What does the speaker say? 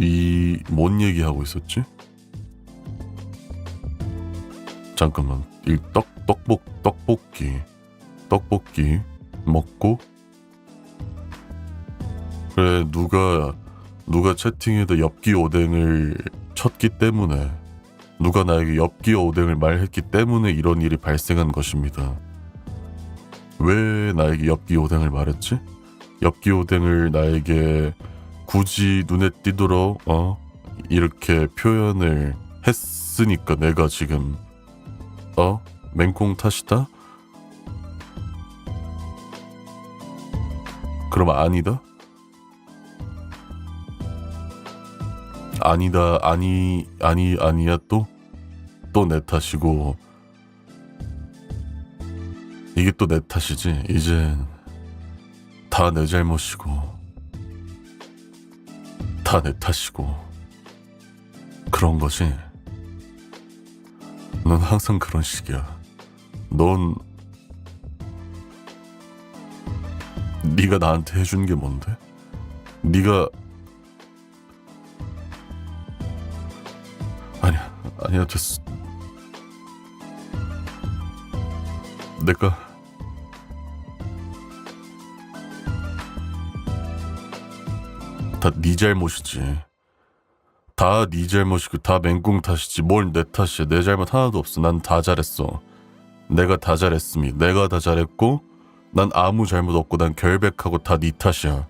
이 뭔 얘기하고 있었지? 잠깐만 이 떡 떡볶 떡볶이 떡볶이 먹고 그래 누가 누가 채팅에다 엽기 오뎅을 쳤기 때문에 누가 나에게 엽기 오뎅을 말했기 때문에 이런 일이 발생한 것입니다. 왜 나에게 엽기 오뎅을 말했지? 엽기 오뎅을 나에게 굳이 눈에 띄도록 어? 이렇게 표현을 했으니까 내가 지금 어? 맹꽁 탓이다? 그럼 아니다? 아니다 아니 아니 아니야 또? 또 내 탓이고. 이게 또 내 탓이지. 이젠 다 내 잘못이고 다 내 탓이고. 그런 거지. 넌 항상 그런 식이야. 넌 네가 나한테 해준 게 뭔데? 네가 아니야 아니야 됐어. 내가 다 네 잘못이지. 다 네 잘못이고 다 맹꽁 탓이지. 뭘 내 탓이야. 내 잘못 하나도 없어. 난 다 잘했어. 내가 다 잘했음이 내가 다 잘했고 난 아무 잘못 없고 난 결백하고 다 네 탓이야